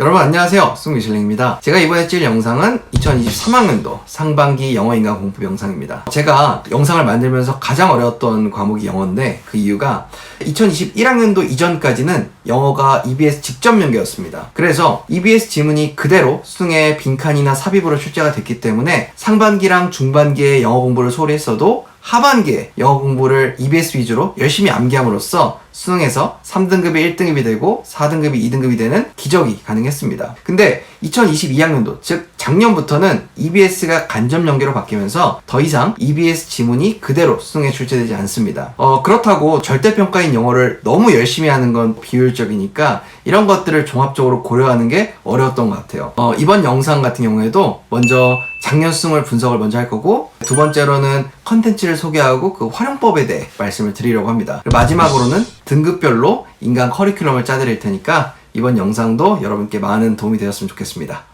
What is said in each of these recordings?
여러분 안녕하세요. 승미실링입니다. 제가 이번에 찍을 영상은 2023학년도 상반기 영어인간 공부 영상입니다. 제가 영상을 만들면서 가장 어려웠던 과목이 영어인데 그 이유가 2021학년도 이전까지는 영어가 EBS 직접 연계였습니다. 그래서 EBS 지문이 그대로 수능에 빈칸이나 삽입으로 출제가 됐기 때문에 상반기랑 중반기에 영어 공부를 소홀히 했어도 하반기에 영어 공부를 EBS 위주로 열심히 암기함으로써 수능에서 3등급이 1등급이 되고 4등급이 2등급이 되는 기적이 가능했습니다. 근데 2022학년도, 즉 작년부터는 EBS가 간접 연계로 바뀌면서 더 이상 EBS 지문이 그대로 수능에 출제되지 않습니다. 어, 그렇다고 절대평가인 영어를 너무 열심히 하는 건 비효율적이니까 이런 것들을 종합적으로 고려하는 게 어려웠던 것 같아요. 어, 이번 영상 같은 경우에도 먼저 작년 수능을 분석을 먼저 할 거고 두 번째로는 컨텐츠를 소개하고 그 활용법에 대해 말씀을 드리려고 합니다. 마지막으로는 등급별로 인간 커리큘럼을 짜드릴 테니까 이번 영상도 여러분께 많은 도움이 되었으면 좋겠습니다.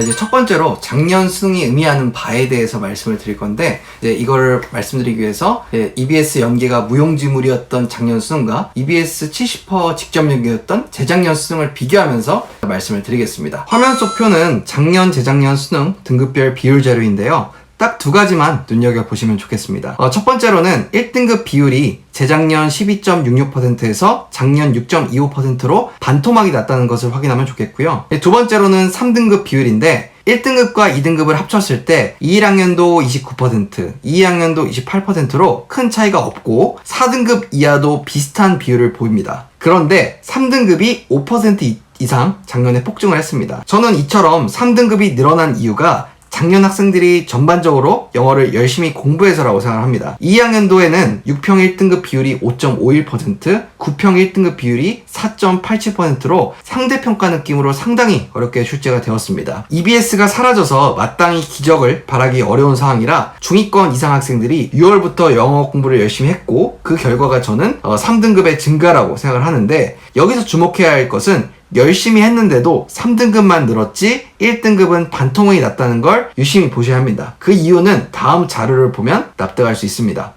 이제 첫 번째로 작년 수능이 의미하는 바에 대해서 말씀을 드릴 건데 이제 이걸 말씀드리기 위해서 이제 EBS 연계가 무용지물이었던 작년 수능과 EBS 70% 직접 연계였던 재작년 수능을 비교하면서 말씀을 드리겠습니다. 화면 속 표는 작년, 재작년 수능 등급별 비율 자료인데요. 딱 두 가지만 눈여겨보시면 좋겠습니다. 어, 첫 번째로는 1등급 비율이 재작년 12.66%에서 작년 6.25%로 반토막이 났다는 것을 확인하면 좋겠고요. 네, 두 번째로는 3등급 비율인데 1등급과 2등급을 합쳤을 때 21학년도 29%, 2학년도 28%로 큰 차이가 없고 4등급 이하도 비슷한 비율을 보입니다. 그런데 3등급이 5% 이- 이상 작년에 폭증을 했습니다. 저는 이처럼 3등급이 늘어난 이유가 작년 학생들이 전반적으로 영어를 열심히 공부해서라고 생각을 합니다. 2학년도에는 6평 1등급 비율이 5.51%, 9평 1등급 비율이 4.87%로 상대평가 느낌으로 상당히 어렵게 출제가 되었습니다. EBS가 사라져서 마땅히 기적을 바라기 어려운 상황이라 중위권 이상 학생들이 6월부터 영어 공부를 열심히 했고 그 결과가 저는 3등급의 증가라고 생각을 하는데 여기서 주목해야 할 것은 열심히 했는데도 3등급만 늘었지 1등급은 반토막이 났다는 걸 유심히 보셔야 합니다. 그 이유는 다음 자료를 보면 납득할 수 있습니다.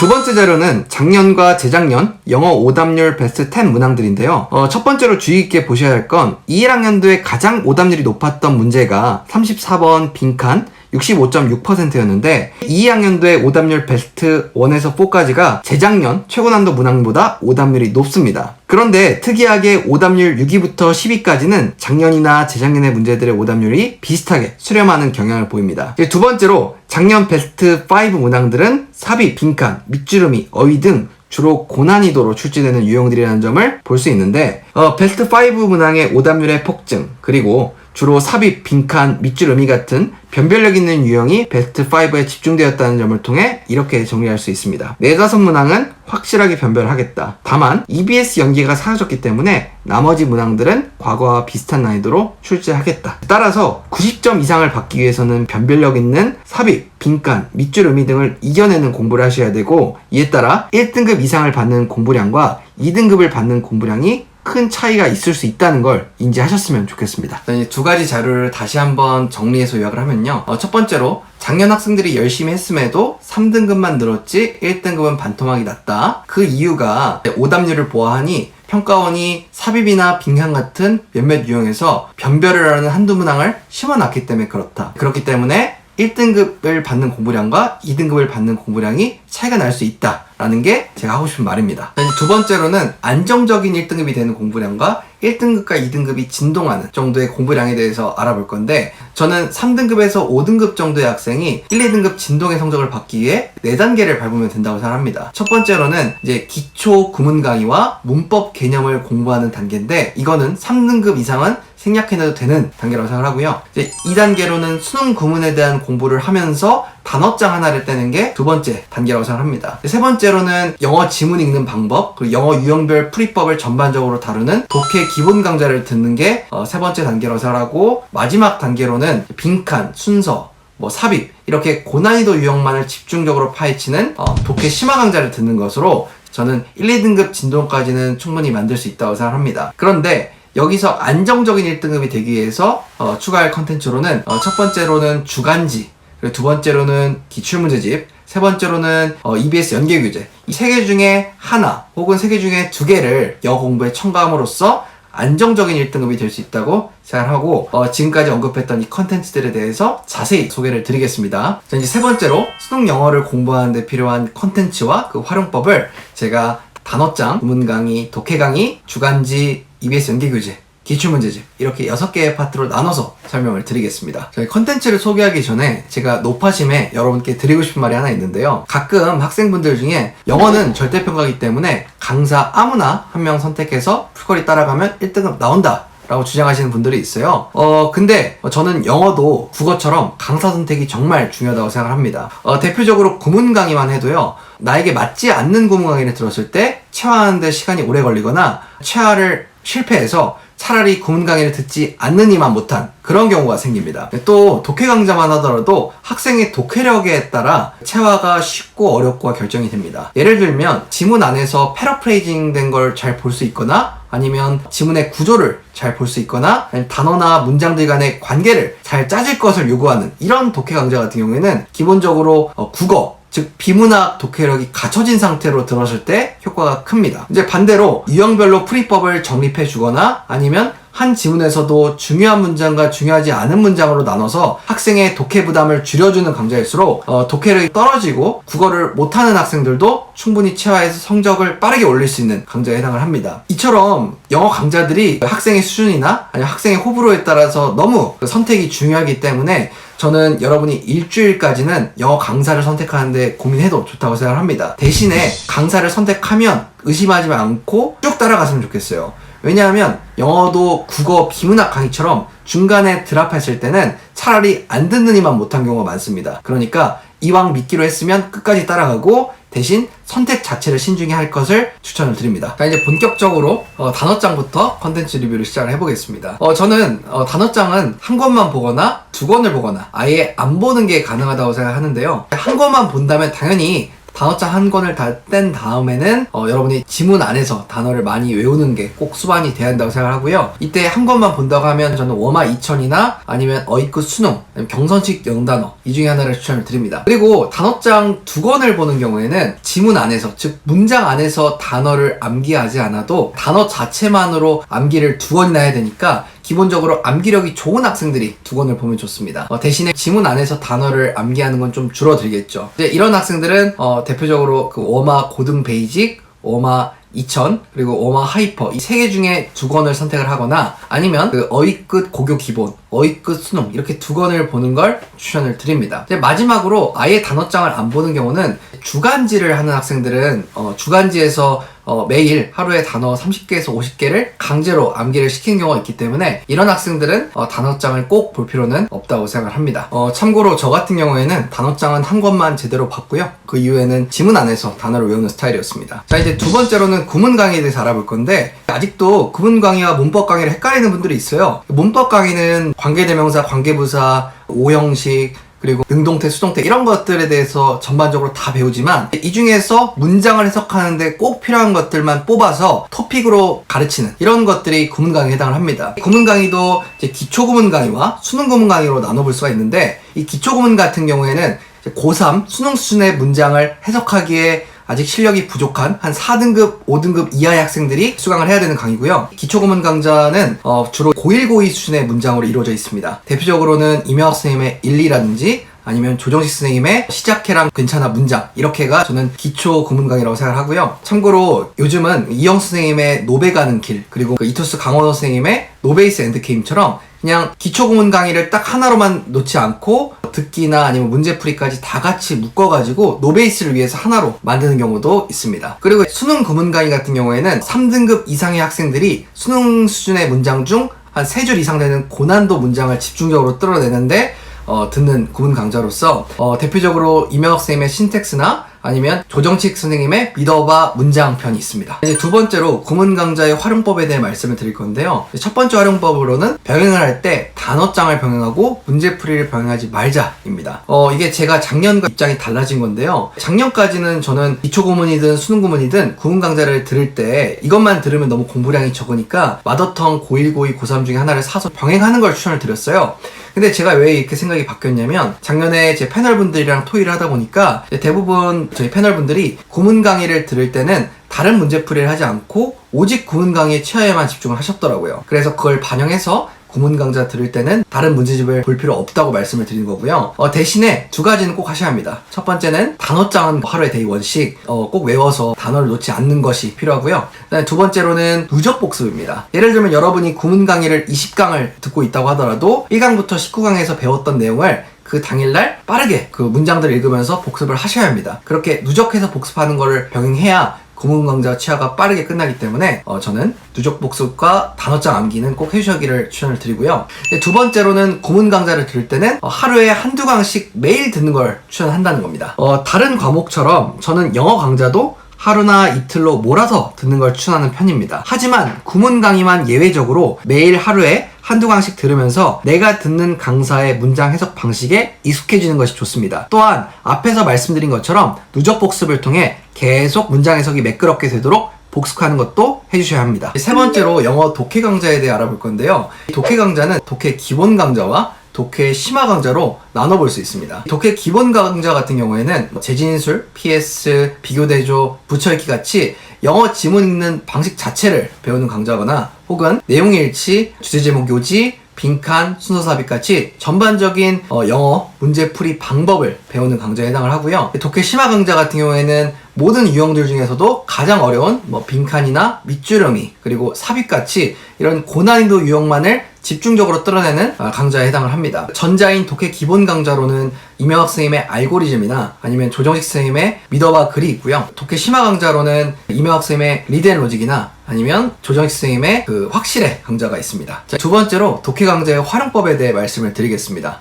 두 번째 자료는 작년과 재작년 영어 오답률 베스트 10 문항들인데요. 어, 첫 번째로 주의 있게 보셔야 할 건 21학년도에 가장 오답률이 높았던 문제가 34번 빈칸 65.6%였는데 22학년도에 오답률 베스트 1에서 4까지가 재작년 최고 난도 문항보다 오답률이 높습니다. 그런데 특이하게 오답률 6위부터 10위까지는 작년이나 재작년의 문제들의 오답률이 비슷하게 수렴하는 경향을 보입니다. 두 번째로 작년 베스트 5 문항들은 삽입, 빈칸, 밑주름이, 어휘 등 주로 고난이도로 출제되는 유형들이라는 점을 볼 수 있는데 어, 베스트 5 문항의 오답률의 폭증 그리고 주로 삽입, 빈칸, 밑줄 의미 같은 변별력 있는 유형이 베스트 5에 집중되었다는 점을 통해 이렇게 정리할 수 있습니다. 네다섯 문항은 확실하게 변별하겠다. 다만 EBS 연계가 사라졌기 때문에 나머지 문항들은 과거와 비슷한 난이도로 출제하겠다. 따라서 90점 이상을 받기 위해서는 변별력 있는 삽입, 빈칸, 밑줄 의미 등을 이겨내는 공부를 하셔야 되고 이에 따라 1등급 이상을 받는 공부량과 2등급을 받는 공부량이 큰 차이가 있을 수 있다는 걸 인지하셨으면 좋겠습니다. 두 가지 자료를 다시 한번 정리해서 요약을 하면요. 어, 첫 번째로 작년 학생들이 열심히 했음에도 3등급만 늘었지 1등급은 반토막이 났다. 그 이유가 오답률을 보아하니 평가원이 삽입이나 빈칸 같은 몇몇 유형에서 변별을 하는 한두 문항을 심어놨기 때문에 그렇다. 그렇기 때문에 1등급을 받는 공부량과 2등급을 받는 공부량이 차이가 날 수 있다라는 게 제가 하고 싶은 말입니다. 두 번째로는 안정적인 1등급이 되는 공부량과 1등급과 2등급이 진동하는 정도의 공부량에 대해서 알아볼 건데 저는 3등급에서 5등급 정도의 학생이 1, 2등급 진동의 성적을 받기 위해 4단계를 밟으면 된다고 생각합니다. 첫 번째로는 이제 기초 구문 강의와 문법 개념을 공부하는 단계인데 이거는 3등급 이상은 생략해내도 되는 단계라고 생각하고요. 이제 2단계로는 수능 구문에 대한 공부를 하면서 단어장 하나를 떼는 게 두 번째 단계라고 생각합니다. 세 번째로는 영어 지문 읽는 방법, 그리고 영어 유형별 풀이법을 전반적으로 다루는 독해 기본 강좌를 듣는 게 어, 세 번째 단계라고 생각하고 마지막 단계로는 빈칸, 순서, 뭐 삽입 이렇게 고난이도 유형만을 집중적으로 파헤치는 어, 독해 심화 강좌를 듣는 것으로 저는 1, 2등급 진동까지는 충분히 만들 수 있다고 생각합니다. 그런데 여기서 안정적인 1등급이 되기 위해서 어, 추가할 컨텐츠로는 어, 첫 번째로는 주간지 그리고 두 번째로는 기출문제집 세 번째로는 어, EBS 연계 교재 이 세 개 중에 하나 혹은 세 개 중에 두 개를 영어 공부에 첨가함으로써 안정적인 1등급이 될 수 있다고 생각하고 어, 지금까지 언급했던 이 컨텐츠들에 대해서 자세히 소개를 드리겠습니다. 자, 이제 세 번째로 수능 영어를 공부하는 데 필요한 컨텐츠와 그 활용법을 제가 단어장, 구문 강의, 독해 강의, 주간지, EBS 연계 교재 기출문제집 이렇게 6개의 파트로 나눠서 설명을 드리겠습니다. 저희 컨텐츠를 소개하기 전에 제가 노파심에 여러분께 드리고 싶은 말이 하나 있는데요. 가끔 학생분들 중에 영어는 절대평가기 때문에 강사 아무나 한 명 선택해서 풀거리 따라가면 1등급 나온다. 라고 주장하시는 분들이 있어요. 어, 근데 저는 영어도 국어처럼 강사 선택이 정말 중요하다고 생각합니다. 어, 대표적으로 구문 강의만 해도요. 나에게 맞지 않는 구문 강의를 들었을 때 체화하는데 시간이 오래 걸리거나 체화를 실패해서 차라리 구문 강의를 듣지 않느니만 못한 그런 경우가 생깁니다. 또 독해 강좌만 하더라도 학생의 독해력에 따라 체화가 쉽고 어렵고가 결정이 됩니다. 예를 들면 지문 안에서 패러프레이징 된 걸 잘 볼 수 있거나 아니면 지문의 구조를 잘 볼 수 있거나 단어나 문장들 간의 관계를 잘 짜질 것을 요구하는 이런 독해 강좌 같은 경우에는 기본적으로 어, 국어 즉 비문학 독해력이 갖춰진 상태로 들었을 때 효과가 큽니다. 이제 반대로 유형별로 풀이법을 정립해 주거나 아니면 한 지문에서도 중요한 문장과 중요하지 않은 문장으로 나눠서 학생의 독해 부담을 줄여주는 강좌일수록 어, 독해력이 떨어지고 국어를 못하는 학생들도 충분히 체화해서 성적을 빠르게 올릴 수 있는 강좌에 해당을 합니다. 이처럼 영어 강좌들이 학생의 수준이나 아니면 학생의 호불호에 따라서 너무 그 선택이 중요하기 때문에 저는 여러분이 일주일까지는 영어 강사를 선택하는데 고민해도 좋다고 생각합니다. 대신에 강사를 선택하면 의심하지 않고 쭉 따라갔으면 좋겠어요. 왜냐하면 영어도 국어 비문학 강의처럼 중간에 드랍했을 때는 차라리 안 듣는 이만 못한 경우가 많습니다. 그러니까 이왕 믿기로 했으면 끝까지 따라가고 대신 선택 자체를 신중히 할 것을 추천을 드립니다. 자, 이제 본격적으로 어, 단어장부터 컨텐츠 리뷰를 시작을 해보겠습니다. 어, 저는 어, 단어장은 한 권만 보거나 두 권을 보거나 아예 안 보는 게 가능하다고 생각하는데요. 한 권만 본다면 당연히 단어장 한 권을 다 뗀 다음에는 어, 여러분이 지문 안에서 단어를 많이 외우는 게 꼭 수반이 돼야 한다고 생각하고요. 이때 한 권만 본다고 하면 저는 워마 2000이나 아니면 어이쿠 수능, 경선식 영단어 이 중에 하나를 추천을 드립니다. 그리고 단어장 두 권을 보는 경우에는 지문 안에서 즉 문장 안에서 단어를 암기하지 않아도 단어 자체만으로 암기를 두 권이나 해야 되니까 기본적으로 암기력이 좋은 학생들이 두 권을 보면 좋습니다. 어, 대신에 지문 안에서 단어를 암기하는 건 좀 줄어들겠죠. 이제 이런 학생들은 어, 대표적으로 그 워마 고등 베이직, 워마 2000 그리고 워마 하이퍼 이 세 개 중에 두 권을 선택을 하거나 아니면 그 어휘끝 고교 기본 어휘끝 수능 이렇게 두 권을 보는 걸 추천을 드립니다. 이제 마지막으로 아예 단어장을 안 보는 경우는 주간지를 하는 학생들은 어, 주간지에서 어, 매일 하루에 단어 30개에서 50개를 강제로 암기를 시키는 경우가 있기 때문에 이런 학생들은 어, 단어장을 꼭 볼 필요는 없다고 생각을 합니다. 어, 참고로 저 같은 경우에는 단어장은 한 권만 제대로 봤고요. 그 이후에는 지문 안에서 단어를 외우는 스타일이었습니다. 자 이제 두 번째로는 구문 강의에 대해서 알아볼 건데 아직도 구문 강의와 문법 강의를 헷갈리는 분들이 있어요. 문법 강의는 관계대명사, 관계부사, 오형식, 그리고 능동태, 수동태 이런 것들에 대해서 전반적으로 다 배우지만 이 중에서 문장을 해석하는데 꼭 필요한 것들만 뽑아서 토픽으로 가르치는 이런 것들이 구문 강의에 해당을 합니다. 구문 강의도 이제 기초 구문 강의와 수능 구문 강의로 나눠볼 수가 있는데 이 기초 구문 같은 경우에는 고3 수능 수준의 문장을 해석하기에 아직 실력이 부족한 한 4등급, 5등급 이하의 학생들이 수강을 해야 되는 강의고요. 기초고문 강좌는 어, 주로 고1, 고2 수준의 문장으로 이루어져 있습니다. 대표적으로는 이명학 선생님의 1, 2라든지 아니면 조정식 선생님의 시작해랑 괜찮아 문장 이렇게가 저는 기초 구문 강의라고 생각을 하고요. 참고로 요즘은 이영 선생님의 노베 가는 길 그리고 그 이투스 강원호 선생님의 노베이스 엔드게임처럼 그냥 기초 구문 강의를 딱 하나로만 놓지 않고 듣기나 아니면 문제풀이까지 다 같이 묶어가지고 노베이스를 위해서 하나로 만드는 경우도 있습니다. 그리고 수능 구문 강의 같은 경우에는 3등급 이상의 학생들이 수능 수준의 문장 중한세줄 이상 되는 고난도 문장을 집중적으로 뚫어내는데 어, 듣는 구문 강좌로서 어, 대표적으로 이명학 선생님의 신텍스나 아니면 조정식 선생님의 믿어봐 문장편이 있습니다. 이제 두 번째로 구문 강좌의 활용법에 대해 말씀을 드릴 건데요. 첫 번째 활용법으로는 병행을 할 때 단어장을 병행하고 문제풀이를 병행하지 말자입니다. 어, 이게 제가 작년과 입장이 달라진 건데요. 작년까지는 저는 기초 구문이든 수능 구문이든 구문 강좌를 들을 때 이것만 들으면 너무 공부량이 적으니까 마더텅 고1, 고2, 고3 중에 하나를 사서 병행하는 걸 추천을 드렸어요. 근데 제가 왜 이렇게 생각이 바뀌었냐면 작년에 제 패널분들이랑 토의를 하다 보니까 대부분 저희 패널분들이 고문 강의를 들을 때는 다른 문제풀이를 하지 않고 오직 구문 강의에 취하에만 집중을 하셨더라고요. 그래서 그걸 반영해서 구문 강좌 들을 때는 다른 문제집을 볼 필요 없다고 말씀을 드리는 거고요. 어, 대신에 두 가지는 꼭 하셔야 합니다. 첫 번째는 단어장은 하루에 데이 원씩 어, 꼭 외워서 단어를 놓지 않는 것이 필요하고요. 두 번째로는 누적 복습입니다. 예를 들면 여러분이 구문 강의를 20강을 듣고 있다고 하더라도 1강부터 19강에서 배웠던 내용을 그 당일날 빠르게 그 문장들을 읽으면서 복습을 하셔야 합니다. 그렇게 누적해서 복습하는 거를 병행해야 구문 강좌 취하가 빠르게 끝나기 때문에 어, 저는 누적 복습과 단어장 암기는 꼭 해주시기를 추천을 드리고요. 이제 두 번째로는 구문 강좌를 들을 때는 어, 하루에 한두 강씩 매일 듣는 걸 추천한다는 겁니다. 어, 다른 과목처럼 저는 영어 강좌도 하루나 이틀로 몰아서 듣는 걸 추천하는 편입니다. 하지만 구문 강의만 예외적으로 매일 하루에 한두 강씩 들으면서 내가 듣는 강사의 문장 해석 방식에 익숙해지는 것이 좋습니다. 또한 앞에서 말씀드린 것처럼 누적 복습을 통해 계속 문장 해석이 매끄럽게 되도록 복습하는 것도 해주셔야 합니다. 세 번째로 영어 독해 강좌에 대해 알아볼 건데요. 독해 강좌는 독해 기본 강좌와 독해 심화 강좌로 나눠볼 수 있습니다. 독해 기본 강좌 같은 경우에는 뭐 재진술, PS, 비교대조, 붙여읽기 같이 영어 지문 읽는 방식 자체를 배우는 강좌거나 혹은 내용 일치, 주제 제목 요지, 빈칸, 순서 삽입 같이 전반적인 어, 영어 문제풀이 방법을 배우는 강좌에 해당을 하고요. 독해 심화 강좌 같은 경우에는 모든 유형들 중에서도 가장 어려운 뭐 빈칸이나 밑주름이 그리고 삽입 같이 이런 고난이도 유형만을 집중적으로 뚫어내는 아, 강좌에 해당을 합니다. 전자인 독해 기본 강좌로는 이명학 선생님의 알고리즘이나 아니면 조정식 선생님의 믿어봐 글이 있고요. 독해 심화 강좌로는 이명학 선생님의 리드앤 로직이나 아니면 조정식 선생님의 그 확실해 강좌가 있습니다. 자, 두 번째로 독해 강좌의 활용법에 대해 말씀을 드리겠습니다.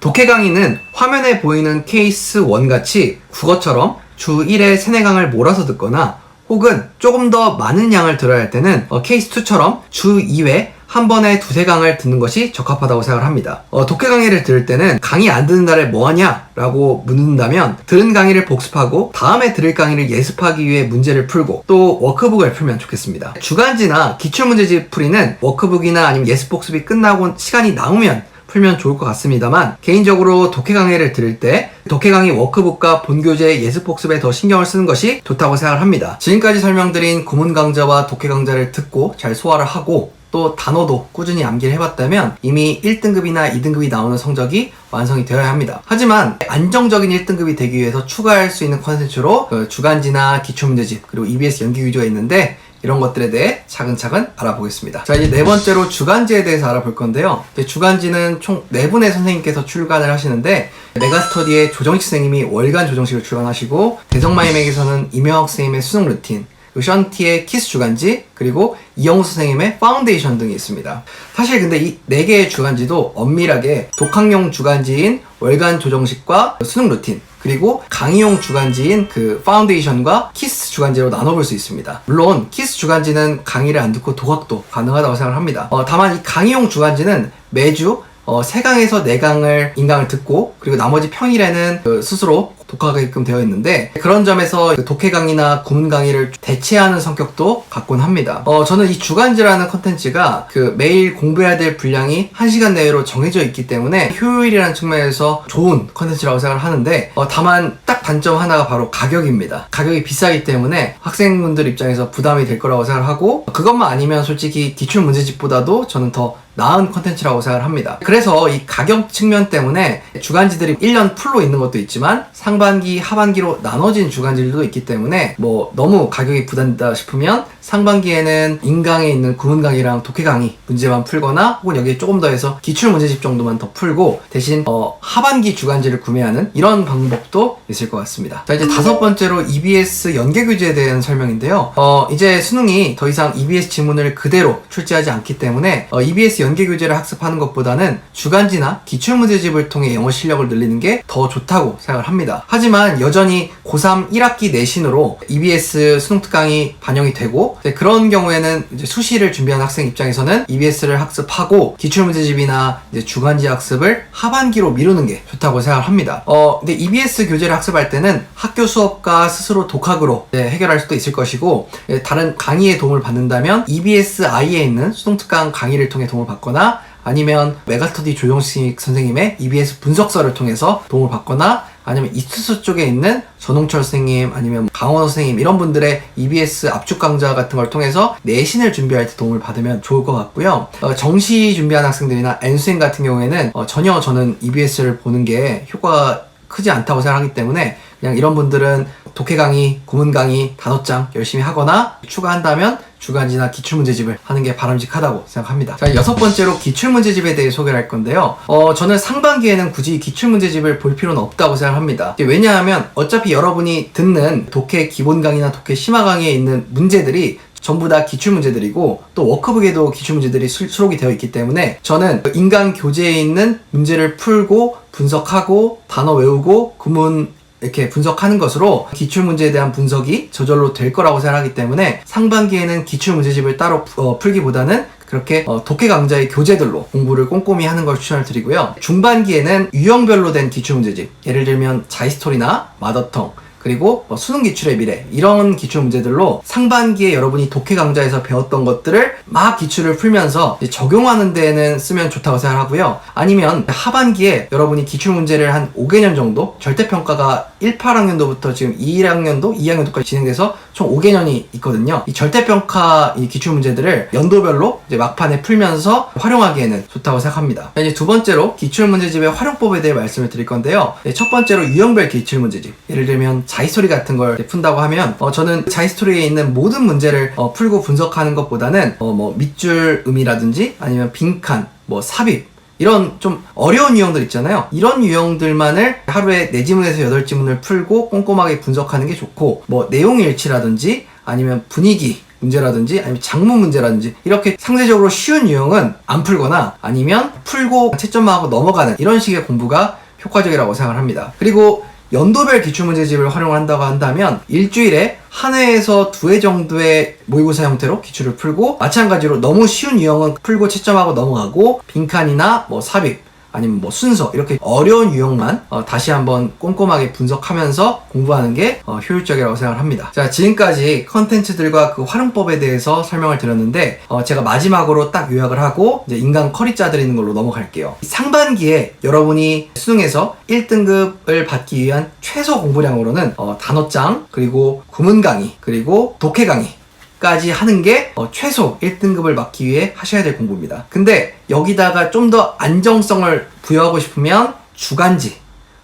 독해 강의는 화면에 보이는 케이스 1 같이 국어처럼 주 1회 세네 강을 몰아서 듣거나 혹은 조금 더 많은 양을 들어야 할 때는 어, 케이스 2처럼 주 2회 한 번에 두세 강을 듣는 것이 적합하다고 생각을 합니다. 어, 독해 강의를 들을 때는 강의 안 듣는 날에 뭐 하냐? 라고 묻는다면 들은 강의를 복습하고 다음에 들을 강의를 예습하기 위해 문제를 풀고 또 워크북을 풀면 좋겠습니다. 주간지나 기출문제집 풀이는 워크북이나 아니면 예습 복습이 끝나고 시간이 남으면 풀면 좋을 것 같습니다만 개인적으로 독해 강의를 들을 때 독해 강의 워크북과 본교재 예습 복습에 더 신경을 쓰는 것이 좋다고 생각을 합니다. 지금까지 설명드린 구문 강좌와 독해 강좌를 듣고 잘 소화를 하고 또 단어도 꾸준히 암기를 해봤다면 이미 1등급이나 2등급이 나오는 성적이 완성이 되어야 합니다. 하지만 안정적인 1등급이 되기 위해서 추가할 수 있는 컨텐츠로 그 주간지나 기출문제집 그리고 EBS 연기 위주가 있는데 이런 것들에 대해 차근차근 알아보겠습니다. 자, 이제 네 번째로 주간지에 대해서 알아볼 건데요. 주간지는 총 네 분의 선생님께서 출간을 하시는데, 메가스터디의 조정식 선생님이 월간 조정식을 출간하시고, 대성마임에게서는 이명학 선생님의 수능 루틴, 션티의 키스 주간지, 그리고 이영수 선생님의 파운데이션 등이 있습니다. 사실 근데 이 네 개의 주간지도 엄밀하게 독학용 주간지인 월간 조정식과 수능 루틴, 그리고 강의용 주간지인 그 파운데이션과 키스 주간지로 나눠볼 수 있습니다. 물론 키스 주간지는 강의를 안 듣고 도학도 가능하다고 생각을 합니다. 어, 다만 이 강의용 주간지는 매주 어, 3강에서 4강을 인강을 듣고 그리고 나머지 평일에는 그 스스로 독학하게끔 되어 있는데 그런 점에서 그 독해 강의나 구문 강의를 대체하는 성격도 갖곤 합니다. 어, 저는 이 주간지라는 컨텐츠가 그 매일 공부해야 될 분량이 1시간 내외로 정해져 있기 때문에 효율이라는 측면에서 좋은 컨텐츠라고 생각을 하는데 어, 다만 딱 단점 하나가 바로 가격입니다. 가격이 비싸기 때문에 학생분들 입장에서 부담이 될 거라고 생각을 하고 그것만 아니면 솔직히 기출 문제집보다도 저는 더 나은 컨텐츠라고 생각을 합니다. 그래서 이 가격 측면 때문에 주간지들이 1년 풀로 있는 것도 있지만 상반기, 하반기로 나눠진 주간지들도 있기 때문에 뭐 너무 가격이 부담된다 싶으면 상반기에는 인강에 있는 구문 강의랑 독해 강의 문제만 풀거나 혹은 여기에 조금 더 해서 기출 문제집 정도만 더 풀고 대신 어, 하반기 주간지를 구매하는 이런 방법도 있을 것 같습니다. 자 이제 다섯 번째로 EBS 연계 교재에 대한 설명인데요. 어, 이제 수능이 더 이상 EBS 지문을 그대로 출제하지 않기 때문에 어, EBS 연계 교재를 학습하는 것보다는 주간지나 기출 문제집을 통해 영어 실력을 늘리는 게 더 좋다고 생각을 합니다. 하지만 여전히 고3 1학기 내신으로 EBS 수능 특강이 반영이 되고 그런 경우에는 수시를 준비하는 학생 입장에서는 EBS를 학습하고 기출문제집이나 주간지 학습을 하반기로 미루는 게 좋다고 생각을 합니다. 어, 근데 EBS 교재를 학습할 때는 학교 수업과 스스로 독학으로 이제 해결할 수도 있을 것이고 예, 다른 강의의 도움을 받는다면 EBS I에 있는 수능 특강 강의를 통해 도움을 받거나 아니면 메가스터디 조정식 선생님의 EBS 분석서를 통해서 도움을 받거나 아니면 이투스 쪽에 있는 전홍철 선생님 아니면 강원호 선생님 이런 분들의 EBS 압축 강좌 같은 걸 통해서 내신을 준비할 때 도움을 받으면 좋을 것 같고요. 어, 정시 준비하는 학생들이나 N수행 같은 경우에는 어, 전혀 저는 EBS를 보는 게 효과가 크지 않다고 생각하기 때문에 그냥 이런 분들은 독해 강의, 구문 강의, 단어장 열심히 하거나 추가한다면 주간지나 기출문제집을 하는 게 바람직하다고 생각합니다. 자, 여섯 번째로 기출문제집에 대해 소개를 할 건데요. 어, 저는 상반기에는 굳이 기출문제집을 볼 필요는 없다고 생각합니다. 왜냐하면 어차피 여러분이 듣는 독해 기본 강의나 독해 심화 강의에 있는 문제들이 전부 다 기출문제들이고 또 워크북에도 기출문제들이 수- 수록이 되어 있기 때문에 저는 인간 교재에 있는 문제를 풀고 분석하고 단어 외우고 구문 이렇게 분석하는 것으로 기출 문제에 대한 분석이 저절로 될 거라고 생각하기 때문에 상반기에는 기출 문제집을 따로 푸- 어, 풀기보다는 그렇게 어, 독해 강좌의 교재들로 공부를 꼼꼼히 하는 걸 추천을 드리고요. 중반기에는 유형별로 된 기출 문제집, 예를 들면 자이스토리나 마더텅, 그리고 뭐 수능 기출의 미래 이런 기출 문제들로 상반기에 여러분이 독해 강좌에서 배웠던 것들을 막 기출을 풀면서 적용하는 데는 쓰면 좋다고 생각하고요. 아니면 하반기에 여러분이 기출 문제를 한 5개년 정도 절대평가가 1, 8학년도부터 지금 1학년도, 2학년도까지 진행돼서 총 5개년이 있거든요. 이 절대평가 이 기출 문제들을 연도별로 이제 막판에 풀면서 활용하기에는 좋다고 생각합니다. 자, 이제 두 번째로 기출 문제집의 활용법에 대해 말씀을 드릴 건데요. 네, 첫 번째로 유형별 기출 문제집. 예를 들면 자이스토리 같은 걸 푼다고 하면 어, 저는 자이스토리에 있는 모든 문제를 어, 풀고 분석하는 것보다는 어, 뭐 밑줄 음이라든지 아니면 빈칸, 뭐 삽입 이런 좀 어려운 유형들 있잖아요. 이런 유형들만을 하루에 4지문에서 8지문을 풀고 꼼꼼하게 분석하는 게 좋고, 뭐 내용 일치라든지 아니면 분위기 문제라든지 아니면 장문 문제라든지 이렇게 상대적으로 쉬운 유형은 안 풀거나 아니면 풀고 채점하고 넘어가는 이런 식의 공부가 효과적이라고 생각을 합니다. 그리고 연도별 기출문제집을 활용한다고 한다면 일주일에 한 회에서 두 회 정도의 모의고사 형태로 기출을 풀고 마찬가지로 너무 쉬운 유형은 풀고 채점하고 넘어가고 빈칸이나 뭐 삽입 아니면 뭐 순서 이렇게 어려운 유형만 어, 다시 한번 꼼꼼하게 분석하면서 공부하는 게 어, 효율적이라고 생각을 합니다. 자 지금까지 컨텐츠들과 그 활용법에 대해서 설명을 드렸는데 어, 제가 마지막으로 딱 요약을 하고 이제 인간 커리 짜드리는 걸로 넘어갈게요. 상반기에 여러분이 수능에서 1등급을 받기 위한 최소 공부량으로는 어, 단어장 그리고 구문 강의 그리고 독해 강의 까지 하는 게 어, 최소 1등급을 받기 위해 하셔야 될 공부입니다. 근데 여기다가 좀 더 안정성을 부여하고 싶으면 주간지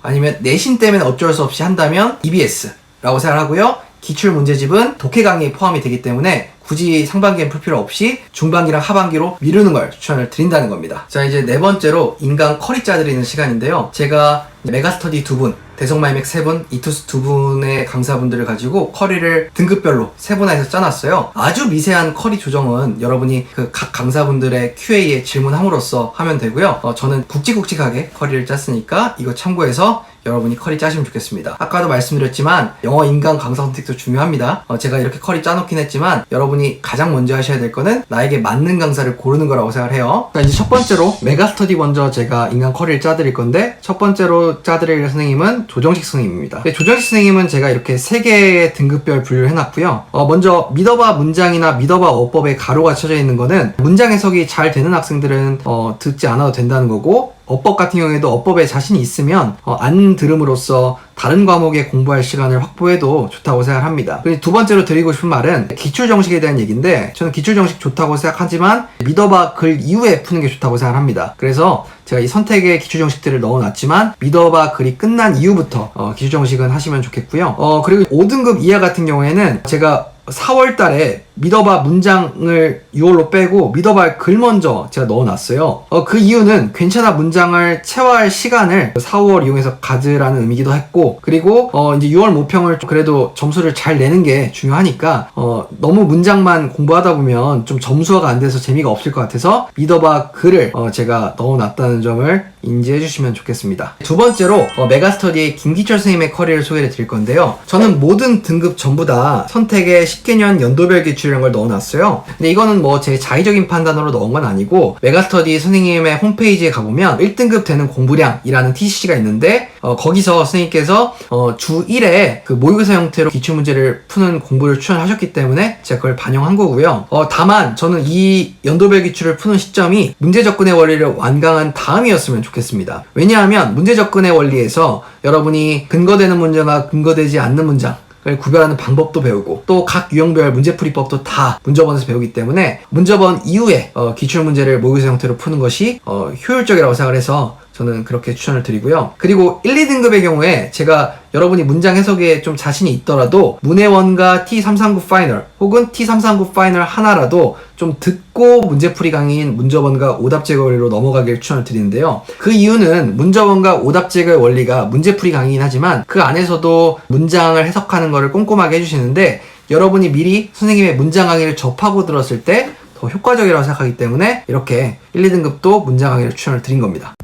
아니면 내신 때문에 어쩔 수 없이 한다면 EBS라고 생각하고요. 기출 문제집은 독해 강의에 포함이 되기 때문에 굳이 상반기엔 풀 필요 없이 중반기랑 하반기로 미루는 걸 추천을 드린다는 겁니다. 자 이제 네 번째로 인간 커리 짜드리는 시간인데요. 제가 메가스터디 두 분, 대성마이맥 세 분, 이투스 두 분의 강사분들을 가지고 커리를 등급별로 세분화해서 짜놨어요. 아주 미세한 커리 조정은 여러분이 그 각 강사분들의 QA에 질문함으로써 하면 되고요. 어, 저는 굵직굵직하게 커리를 짰으니까 이거 참고해서 여러분이 커리 짜시면 좋겠습니다. 아까도 말씀드렸지만 영어 인간 강사 선택도 중요합니다. 어, 제가 이렇게 커리 짜놓긴 했지만 여러분이 가장 먼저 하셔야 될 거는 나에게 맞는 강사를 고르는 거라고 생각을 해요. 자, 이제 첫 번째로 메가스터디 먼저 제가 인간 커리를 짜드릴 건데 첫 번째로 짜드릴 선생님은 조정식 선생님입니다. 근데 조정식 선생님은 제가 이렇게 세 개의 등급별 분류를 해놨고요. 어, 먼저 믿어봐 문장이나 믿어봐 어법에 가로가 쳐져 있는 거는 문장 해석이 잘 되는 학생들은 어, 듣지 않아도 된다는 거고 어법 같은 경우에도 어법에 자신이 있으면 어, 안 들음으로써 다른 과목에 공부할 시간을 확보해도 좋다고 생각합니다. 그리고 두 번째로 드리고 싶은 말은 기출 정식에 대한 얘기인데 저는 기출 정식 좋다고 생각하지만 믿어봐 글 이후에 푸는 게 좋다고 생각합니다. 그래서 제가 이 선택의 기출 정식들을 넣어놨지만 믿어봐 글이 끝난 이후부터 어, 기출 정식은 하시면 좋겠고요. 어, 그리고 5등급 이하 같은 경우에는 제가 4월 달에 믿어봐 문장을 6월로 빼고 믿어봐 글 먼저 제가 넣어놨어요. 어, 그 이유는 괜찮아 문장을 체화할 시간을 4, 5월 이용해서 가지라는 의미기도 했고, 그리고 어, 이제 6월 모평을 좀 그래도 점수를 잘 내는 게 중요하니까 어, 너무 문장만 공부하다 보면 좀 점수화가 안 돼서 재미가 없을 것 같아서 믿어봐 글을 어, 제가 넣어놨다는 점을 인지해 주시면 좋겠습니다. 두 번째로 어, 메가스터디의 김기철 선생님의 커리를 소개해 드릴 건데요. 저는 모든 등급 전부 다 선택의 10개년 연도별 기출 기출이라는 걸 넣어놨어요. 근데 이거는 뭐 제 자의적인 판단으로 넣은 건 아니고 메가스터디 선생님의 홈페이지에 가보면 1등급 되는 공부량이라는 TC가 있는데 어, 거기서 선생님께서 어, 주 1회 그 모의고사 형태로 기출문제를 푸는 공부를 추천하셨기 때문에 제가 그걸 반영한 거고요. 어, 다만 저는 이 연도별 기출을 푸는 시점이 문제 접근의 원리를 완강한 다음이었으면 좋겠습니다. 왜냐하면 문제 접근의 원리에서 여러분이 근거되는 문제와 근거되지 않는 문장 을 구별하는 방법도 배우고 또 각 유형별 문제풀이법도 다 문저번에서 배우기 때문에 문저번 이후에 어, 기출 문제를 모의고사 형태로 푸는 것이 어, 효율적이라고 생각을 해서 저는 그렇게 추천을 드리고요. 그리고 1, 2등급의 경우에 제가 여러분이 문장 해석에 좀 자신이 있더라도 문해원과 T339 파이널 혹은 T339 파이널 하나라도 좀 듣고 문제풀이 강의인 문저번과 오답제거 원리로 넘어가길 추천을 드리는데요. 그 이유는 문저번과 오답제거의 원리가 문제풀이 강의긴 하지만 그 안에서도 문장을 해석하는 것을 꼼꼼하게 해주시는데 여러분이 미리 선생님의 문장 강의를 접하고 들었을 때 더 효과적이라고 생각하기 때문에 이렇게 1, 2등급도 문장 강의를 추천을 드린 겁니다.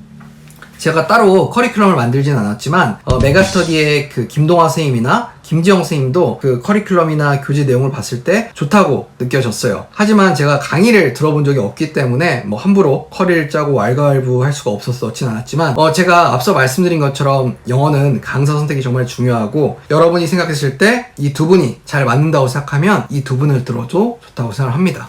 제가 따로 커리큘럼을 만들진 않았지만 어, 메가스터디의 그 김동화 선생님이나 김지영 선생님도 그 커리큘럼이나 교재 내용을 봤을 때 좋다고 느껴졌어요. 하지만 제가 강의를 들어본 적이 없기 때문에 뭐 함부로 커리를 짜고 왈가왈부 할 수가 없었었진 않았지만 어, 제가 앞서 말씀드린 것처럼 영어는 강사 선택이 정말 중요하고 여러분이 생각했을 때 이 두 분이 잘 맞는다고 생각하면 이 두 분을 들어도 좋다고 생각을 합니다.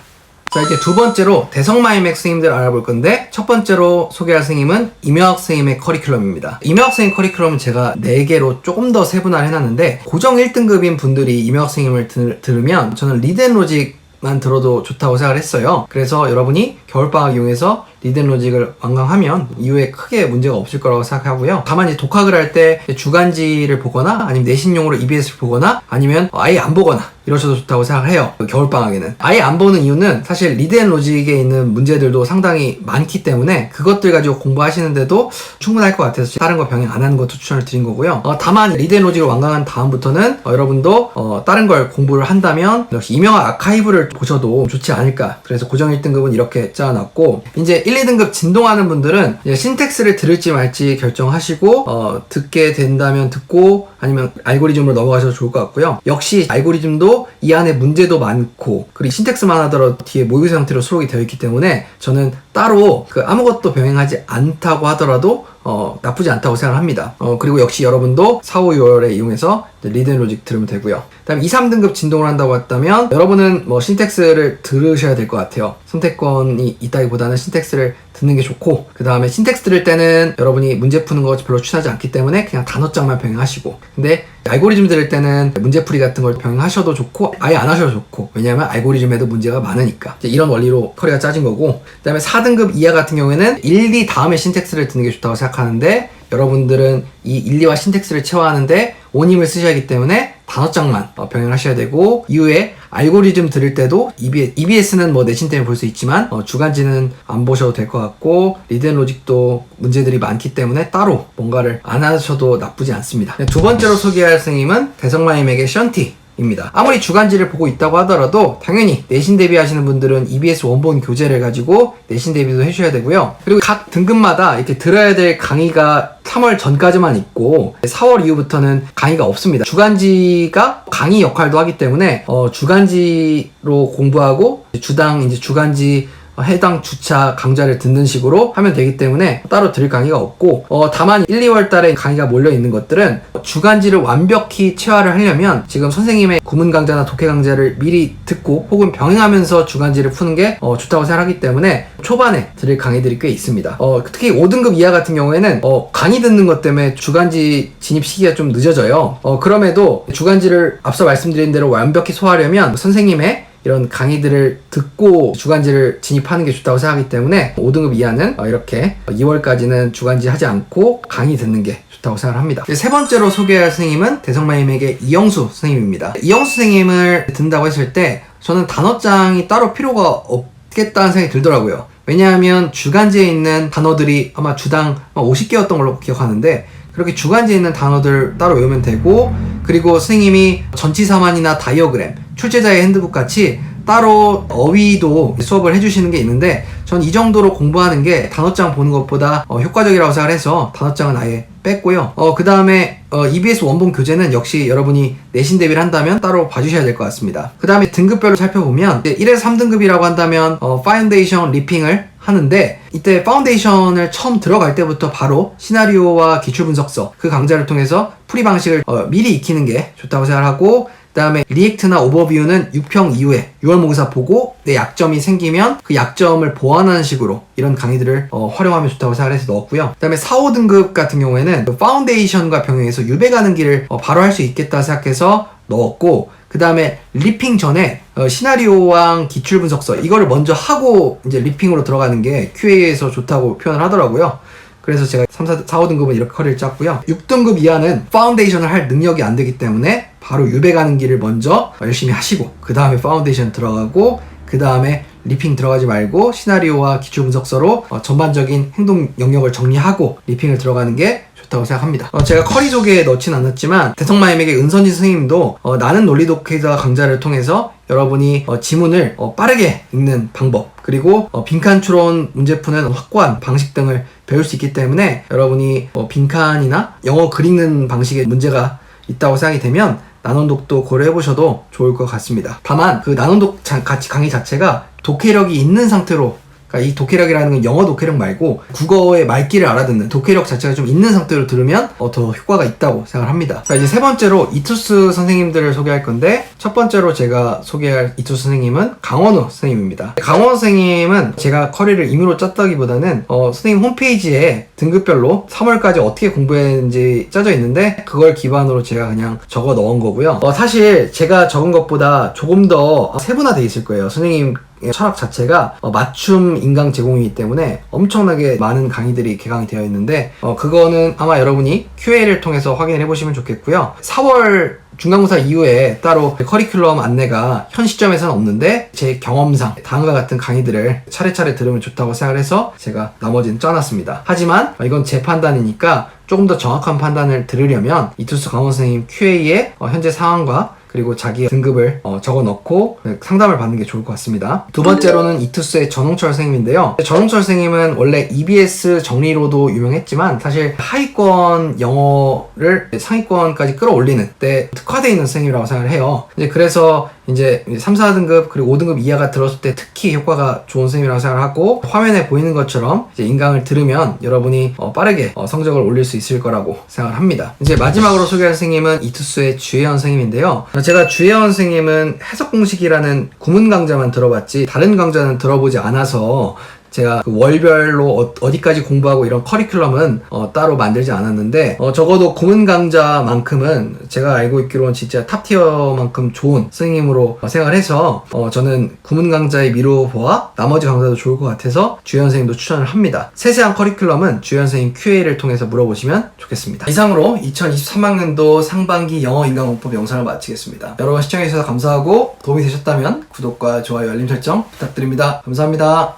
자 이제 두 번째로 대성마이맥 스님들 알아볼 건데 첫 번째로 소개할 스님은 임여학 스님의 커리큘럼입니다. 임여학 스님 커리큘럼은 제가 4개로 조금 더 세분화를 해놨는데 고정 1등급인 분들이 임여학 스님을 들, 들으면 저는 리덴로직만 들어도 좋다고 생각을 했어요. 그래서 여러분이 겨울방학 이용해서 리덴 로직을 완강하면 이후에 크게 문제가 없을 거라고 생각하고요. 다만 이제 독학을 할 때 주간지를 보거나 아니면 내신용으로 EBS를 보거나 아니면 아예 안 보거나 이러셔도 좋다고 생각을 해요. 그 겨울방학에는. 아예 안 보는 이유는 사실 리덴 로직에 있는 문제들도 상당히 많기 때문에 그것들 가지고 공부하시는데도 충분할 것 같아서 다른 거 병행 안 하는 것도 추천을 드린 거고요. 어, 다만 리덴 로직을 완강한 다음부터는 어, 여러분도 어, 다른 걸 공부를 한다면 역시 이명학 아카이브를 보셔도 좋지 않을까. 그래서 고정 1등급은 이렇게 짜놨고 이제 1, 2등급 진동하는 분들은 신텍스를 들을지 말지 결정하시고 어, 듣게 된다면 듣고 아니면 알고리즘으로 넘어가셔도 좋을 것 같고요. 역시 알고리즘도 이 안에 문제도 많고 그리고 신텍스만 하더라도 뒤에 모의고사 형태로 수록이 되어 있기 때문에 저는 따로 그 아무것도 병행하지 않다고 하더라도 어, 나쁘지 않다고 생각을 합니다. 어, 그리고 역시 여러분도 4, 5, 6월에 이용해서 리든 로직 들으면 되고요. 그다음 2, 3등급 진동을 한다고 했다면 여러분은 뭐 신텍스를 들으셔야 될 것 같아요. 선택권이 있다기보다는 신텍스를 듣는 게 좋고 그 다음에 신텍스 들을 때는 여러분이 문제 푸는 거 별로 추천하지 않기 때문에 그냥 단어장만 병행하시고 근데 알고리즘 들을 때는 문제풀이 같은 걸 병행하셔도 좋고 아예 안 하셔도 좋고 왜냐하면 알고리즘에도 문제가 많으니까 이런 원리로 커리가 짜진 거고 그 다음에 4등급 이하 같은 경우에는 1, 2 다음에 신텍스를 듣는 게 좋다고 생각 하는데 여러분들은 이 1, 2와 신텍스를 채워하는데 온힘을 쓰셔야 하기 때문에 단어장만 어, 병행하셔야 되고 이후에 알고리즘 들을 때도 EBS, 는 뭐 내신 때문에 볼 수 있지만 어, 주간지는 안 보셔도 될 것 같고 리든 로직도 문제들이 많기 때문에 따로 뭔가를 안 하셔도 나쁘지 않습니다. 두 번째로 소개할 선생님은 대성마임에게 션티 입니다. 아무리 주간지를 보고 있다고 하더라도 당연히 내신 대비하시는 분들은 EBS 원본 교재를 가지고 내신 대비도 해주셔야 되고요. 그리고 각 등급마다 이렇게 들어야 될 강의가 3월 전까지만 있고 4월 이후부터는 강의가 없습니다. 주간지가 강의 역할도 하기 때문에 어, 주간지로 공부하고 주당 이제 주간지 해당 주차 강좌를 듣는 식으로 하면 되기 때문에 따로 들을 강의가 없고 어, 다만 1, 2월 달에 강의가 몰려 있는 것들은 주간지를 완벽히 체화를 하려면 지금 선생님의 구문 강좌나 독해 강좌를 미리 듣고 혹은 병행하면서 주간지를 푸는 게 어, 좋다고 생각하기 때문에 초반에 들을 강의들이 꽤 있습니다. 어, 특히 5등급 이하 같은 경우에는 어, 강의 듣는 것 때문에 주간지 진입 시기가 좀 늦어져요. 어, 그럼에도 주간지를 앞서 말씀드린 대로 완벽히 소화하려면 선생님의 이런 강의들을 듣고 주간지를 진입하는 게 좋다고 생각하기 때문에 5등급 이하는 어, 이렇게 2월까지는 주간지 하지 않고 강의 듣는 게 좋다고 생각을 합니다. 세 번째로 소개할 선생님은 대성마임에게 이영수 선생님입니다. 이영수 선생님을 듣는다고 했을 때 저는 단어장이 따로 필요가 없겠다는 생각이 들더라고요. 왜냐하면 주간지에 있는 단어들이 아마 주당 50개였던 걸로 기억하는데 그렇게 주간지에 있는 단어들 따로 외우면 되고 그리고 선생님이 전치사만이나 다이어그램 출제자의 핸드북 같이 따로 어휘도 수업을 해주시는 게 있는데 전 이 정도로 공부하는 게 단어장 보는 것보다 어, 효과적이라고 생각을 해서 단어장은 아예 뺐고요. 어, 그 다음에 EBS 원본 교재는 역시 여러분이 내신 대비를 한다면 따로 봐주셔야 될 것 같습니다. 그 다음에 등급별로 살펴보면 이제 1에서 3등급이라고 한다면 어, 파운데이션 리핑을 하는데 이때 파운데이션을 처음 들어갈 때부터 바로 시나리오와 기출 분석서 그 강좌를 통해서 풀이 방식을 어, 미리 익히는 게 좋다고 생각하고 그 다음에 리액트나 오버뷰는 6평 이후에 6월 모의사 보고 내 약점이 생기면 그 약점을 보완하는 식으로 이런 강의들을 어, 활용하면 좋다고 생각을 해서 넣었고요. 그 다음에 4, 5등급 같은 경우에는 그 파운데이션과 병행해서 유배 가는 길을 어, 바로 할 수 있겠다 생각해서 넣었고 그 다음에 리핑 전에 어, 시나리오랑 기출 분석서 이거를 먼저 하고 이제 리핑으로 들어가는 게 QA에서 좋다고 표현을 하더라고요. 그래서 제가 3, 4, 4 5등급은 이렇게 커리를 짰고요. 6등급 이하는 파운데이션을 할 능력이 안 되기 때문에 바로 유배 가는 길을 먼저 열심히 하시고 그 다음에 파운데이션 들어가고 그 다음에 리핑 들어가지 말고 시나리오와 기출 분석서로 어, 전반적인 행동 영역을 정리하고 리핑을 들어가는 게 좋다고 생각합니다. 어, 제가 커리 속에 넣진 않았지만 대성마임에게 은선지 선생님도 어, 나는 논리 독해자 강좌를 통해서 여러분이 어, 지문을 어, 빠르게 읽는 방법 그리고 어, 빈칸 추론 문제 푸는 확고한 방식 등을 배울 수 있기 때문에 여러분이 어, 빈칸이나 영어 글 읽는 방식에 문제가 있다고 생각이 되면 나눔독도 고려해 보셔도 좋을 것 같습니다. 다만 그 나눔독 자- 같이 강의 자체가 독해력이 있는 상태로 그러니까 이 독해력이라는 건 영어 독해력 말고 국어의 말귀를 알아듣는 독해력 자체가 좀 있는 상태로 들으면 어, 더 효과가 있다고 생각을 합니다. 자, 이제 세 번째로 이투스 선생님들을 소개할 건데 첫 번째로 제가 소개할 이투스 선생님은 강원우 선생님입니다. 강원우 선생님은 제가 커리를 임의로 짰다기보다는 어, 선생님 홈페이지에 등급별로 3월까지 어떻게 공부했는지 짜져 있는데 그걸 기반으로 제가 그냥 적어 넣은 거고요. 어, 사실 제가 적은 것보다 조금 더 세분화돼 있을 거예요. 선생님 철학 자체가 어, 맞춤 인강 제공이기 때문에 엄청나게 많은 강의들이 개강이 되어 있는데 어, 그거는 아마 여러분이 QA를 통해서 확인을 해보시면 좋겠고요. 4월 중간고사 이후에 따로 커리큘럼 안내가 현 시점에서는 없는데 제 경험상 다음과 같은 강의들을 차례차례 들으면 좋다고 생각을 해서 제가 나머지는 짜놨습니다. 하지만 이건 제 판단이니까 조금 더 정확한 판단을 들으려면 이투스 강원 선생님 QA의 어, 현재 상황과 그리고 자기 등급을 어, 적어 넣고 상담을 받는 게 좋을 것 같습니다. 두 번째로는 이투스의 전홍철 선생님인데요. 전홍철 선생님은 원래 EBS 정리로도 유명했지만 사실 하위권 영어를 상위권까지 끌어올리는 때 특화되어 있는 선생님이라고 생각을 해요. 이제 그래서 이제 3, 4등급 그리고 5등급 이하가 들었을 때 특히 효과가 좋은 선생님이라고 생각을 하고 화면에 보이는 것처럼 이제 인강을 들으면 여러분이 어, 빠르게 어, 성적을 올릴 수 있을 거라고 생각을 합니다. 이제 마지막으로 소개할 선생님은 이투스의 주혜연 선생님인데요. 제가 주혜연 선생님은 해석 공식이라는 구문 강좌만 들어봤지 다른 강좌는 들어보지 않아서 제가 그 월별로 어, 디까지 공부하고 이런 커리큘럼은 어, 따로 만들지 않았는데 어, 적어도 고문 강좌만큼은 제가 알고 있기로는 진짜 탑티어만큼 좋은 선생님으로 어, 생각을 해서 어, 저는 구문 강좌의 미루보와 나머지 강좌도 좋을 것 같아서 주현 선생님도 추천을 합니다. 세세한 커리큘럼은 주현 선생님 QA를 통해서 물어보시면 좋겠습니다. 이상으로 2023학년도 상반기 영어 인강 공법 영상을 마치겠습니다. 여러분 시청해주셔서 감사하고 도움이 되셨다면 구독과 좋아요 알림 설정 부탁드립니다. 감사합니다.